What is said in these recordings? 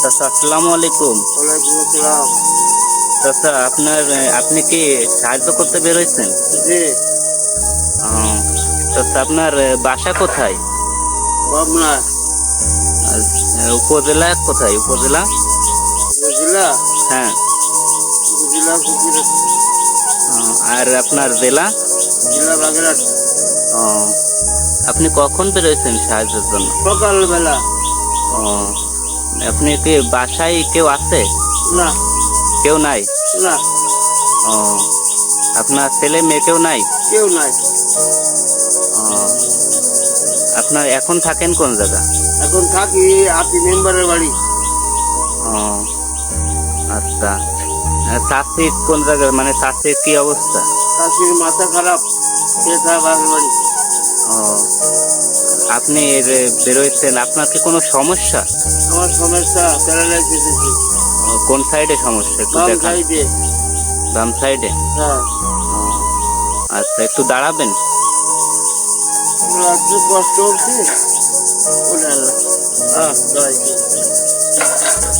চাচা আসসালামু আলাইকুম। চাচা আপনার আপনি কি সাহায্য করতে বেরোইছেন জি। চাচা আপনার বাসা কোথায়? পাবনা উপজেলা কোথায়? উপজেলা? বুঝলা হ্যাঁ। আর আপনার জেলা? জেলা বাগেরহাট। আপনি কখন বেরোইছেন সাহায্যের জন্য? সকালবেলা। আহ, আপনি কি বাসায় কেউ আছে? না। কেউ নাই? না। ও আপনার ছেলে মেয়ে কেউ নাই? কেউ নাই। আহ, আপনার এখন থাকেন কোন জায়গা? এখন থাকি আপনি মেম্বারের বাড়ি। ও আচ্ছা। চাষি কোন জায়গায় মানে চাষির কি অবস্থা? শাশুড়ির মাথা খারাপ। সে বাড়ি। ও আপনি যে বেরোইছেন আপনার কি কোনো সমস্যা? আমার সমস্যা প্যারালাইসিস কোন সাইডে সমস্যা? একটু বাম দেখান। সাইডে বাম সাইডে হ্যাঁ। আচ্ছা একটু দাঁড়াবেন। কষ্ট হচ্ছে হ্যাঁ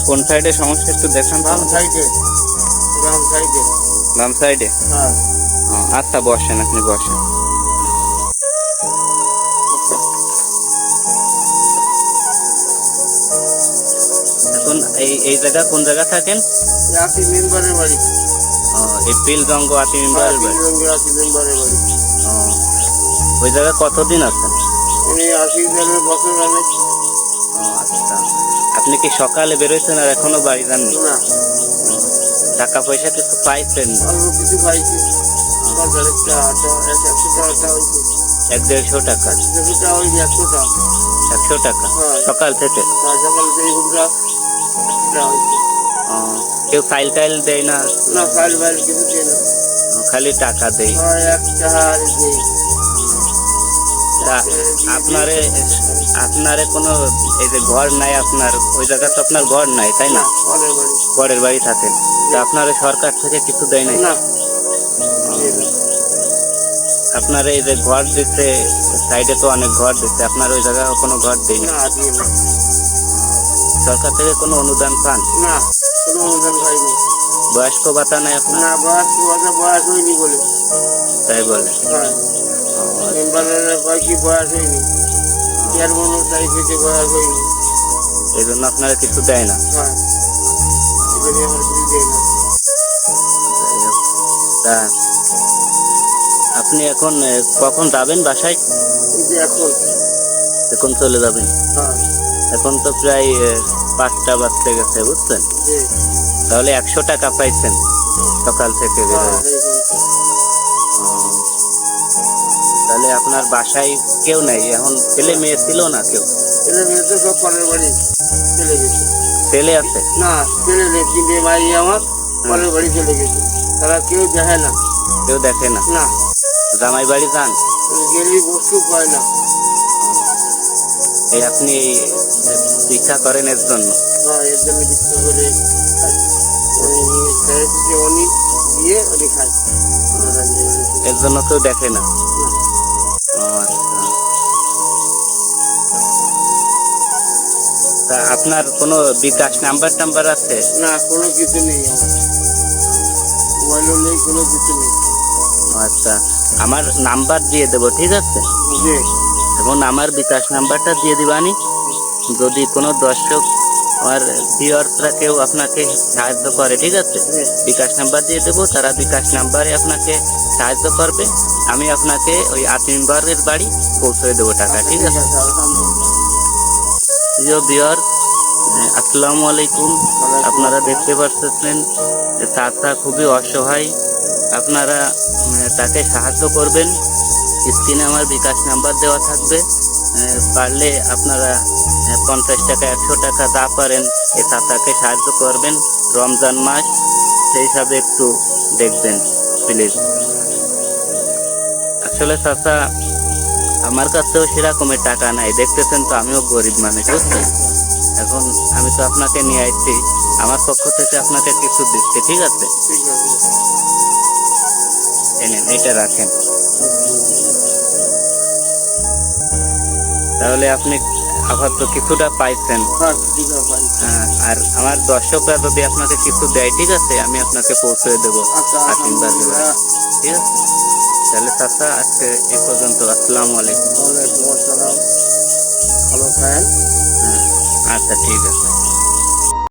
কোন সাইডে সমস্যা? একটু দেখান বাম সাইডে বাম সাইডে বাম সাইডে হ্যাঁ। আচ্ছা বসেন আপনি বসেন। এখন এই এই জায়গা কোন জায়গা থাকেন? আপনি মেম্বারের বাড়ি। এই পিল রঙ্গ আতি মেম্বার বাড়ি। মেম্বারের বাড়ি। ওই জায়গায় কতদিন আছেন? আশি বছর আচ্ছা। আপনি কি সকালে বেরোয়েছেন আর এখনও বাড়ি যাননি? না। টাকা পয়সা কিছু পাইছেন? কিছু পাইছি। এক দেড়শো টাকা। একশো টাকা। হ্যাঁ। সকাল থেকে? সকাল থেকে হয়েছে। কেউ ফাইল টাইল দেয় না? না ফাইল ফাইল কিছু দিয়ে না। খালি টাকা দেয়। আপনারে আপনারে কোনো এই যে ঘর নাই আপনার ওই জায়গা তো আপনার ঘর নাই তাই না? পরের বাড়ি। থাকেন। তা আপনার সরকার থেকে কিছু দেয় নাই? না। আপনার এই যে ঘর দিচ্ছে সাইডে তো অনেক ঘর দিচ্ছে আপনার ওই জায়গায় কোনো ঘর দিয়ে না সরকার থেকে কোনো অনুদান পান? না কোনো অনুদান পাইনি। বয়স্ক ভাতা নাই আপনার? না বয়স বয়স বয়স হয়নি বলে। তাই বলে? হ্যাঁ। কয় কি বয়স হয়নি? তাই কিছু বয়স হয়নি। এই জন্য আপনারা কিছু দেয় না। হ্যাঁ। তা আপনি এখন কখন যাবেন বাসায়? এখন। এখন চলে যাবেন? হ্যাঁ। এখন তো প্রায় পাঁচটা বাজতে গেছে বুঝছেন? তাহলে একশো টাকা পাইছেন সকাল থেকে হ্যাঁ। হয়ে। এই যে। ও, তাহলে আপনার বাসায় কেউ নাই? এখন ছেলে মেয়ে ছিল না কেউ? ছেলে মেয়ে তো সব পরের বাড়ি। চলে গেছে। ছেলে আছে? না ছেলে নেই তিনটে মাই আমার পরের বাড়ি চলে গেছে। তারা কেউ দেখে না। কেউ দেখে না? না। জামাই বাড়ি যান? গেলি বস্তু পায় না। এই আপনি শিক্ষা করেন এর জন্য। হ্যাঁ এর জন্য করে উনি দিয়ে উনি খায়। এর কেউ দেখে না। আচ্ছা। তা আপনার কোনো বিকাশ নাম্বার টাম্বার আছে? না কোনো কিছু নেই মোবাইলও নেই কোনো কিছু নেই। আচ্ছা। আমার নাম্বার দিয়ে দেবো ঠিক আছে? যে এখন আমার বিকাশ নাম্বারটা দিয়ে দিবানি। যদি কোনো দর্শক আমার ভিওয়ার্সরা কেউ আপনাকে সাহায্য করে, ঠিক আছে? বিকাশ নাম্বার দিয়ে দেবো, তারা বিকাশ নাম্বারে আপনাকে সাহায্য করবে। আমি আপনাকে ওই আতিমবারের বাড়ি পৌঁছে দেবো টাকা, ঠিক আছে? প্রিয় বিয়ার আসসালামু আলাইকুম। আপনারা দেখতে পাচ্ছেন চাচা খুবই অসহায়। আপনারা তাকে সাহায্য করবেন। স্ক্রিনে আমার বিকাশ নাম্বার দেওয়া থাকবে। পারলে আপনারা পঞ্চাশ টাকা, একশো টাকা যা পারেন, এ চাচাকে সাহায্য করবেন রমজান মাস। সেই হিসাবে একটু দেখবেন প্লিজ আসলে চাচা, আমার কাছেও সেরকমের টাকা নাই। দেখতেছেন তো আমিও গরিব মানুষ, বুঝছেন? এখন আমি তো আপনাকে নিয়ে আসছি। আমার পক্ষ থেকে আপনাকে কিছু দিচ্ছি, ঠিক আছে? এটা রাখেন। তাহলে আপনি আপাতত কিছুটা পাইছেন। হ্যাঁ হ্যাঁ, আর আমার দর্শকরা যদি আপনাকে কিছু দেয় ঠিক আছে আমি আপনাকে পৌঁছে দেবো। আচ্ছা আসিন বাজারে। আলহামদুলিল্লাহ ঠিক আছে? তাহলে চাচা আজকে এ পর্যন্ত। আসসালাম আলাইকুম। ভালো খান হ্যাঁ, আচ্ছা ঠিক আছে।